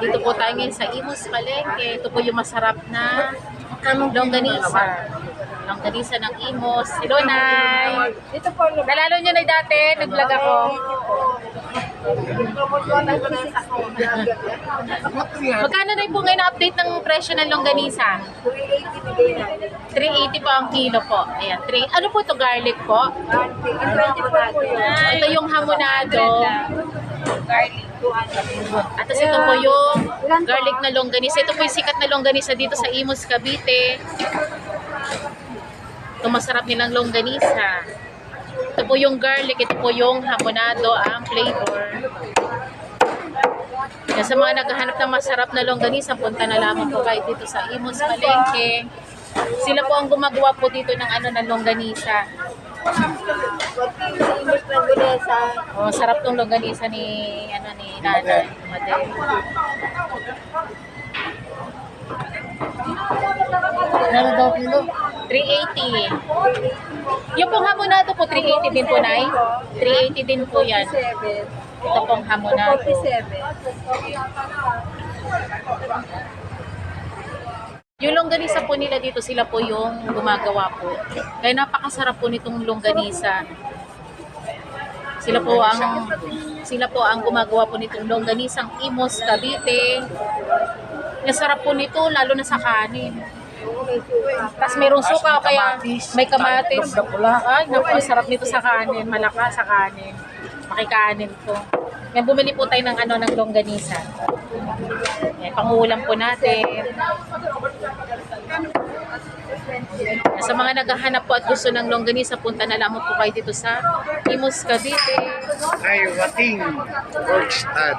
Dito po tayo ngayon sa Imus Palengke. Ito po yung masarap na longganisa. Longganisa ng Imus. Hello, Nay! Dito po, Nalalo nyo na dati, nag-vlog ako. Magkano na po ngayon ang update ng presyo ng longganisa? 380 po ang kilo po. Ayan, 3. Ano po ito? Garlic po? Ito yung hamonado. At tapos ito po yung garlic na longganisa. Ito po yung sikat na longganisa dito sa Imus, Cavite. Ito masarap nilang longganisa. Ito po yung garlic, ito po yung hamonado, ang flavor. Kaya sa mga naghahanap ng masarap na longganisa, punta na lamang po kayo dito sa Imus Palengke. Sila po ang gumagawa po dito ng ano ng longganisa. Oh, sarap tong longganisa ni ano ni Nanay Madel. Ano daw kilo? 380. Yung pong hamonado po 380 din po, Nay. 380 din po 'yan. Ito pong hamonado. Yung longganisa po nila dito, sila po yung gumagawa po. Kaya napakasarap po nitong longganisa. Sila po ang sila po ang gumagawa po nitong longganisang Imos Cavite. Ang sarap po nito lalo na sa kanin. Tapos mayroong suka kaya may kamatis. Ay, naku, sarap nito sa kanin. Malakas sa kanin. Makikanin po. Yan, bumili po tayo ng ano ng longganisa. Yan, pangulam po natin. Sa mga naghahanap po at gusto ng longganisa, punta na lamang po kayo dito sa Imus Cavite. ay Wating Workstand.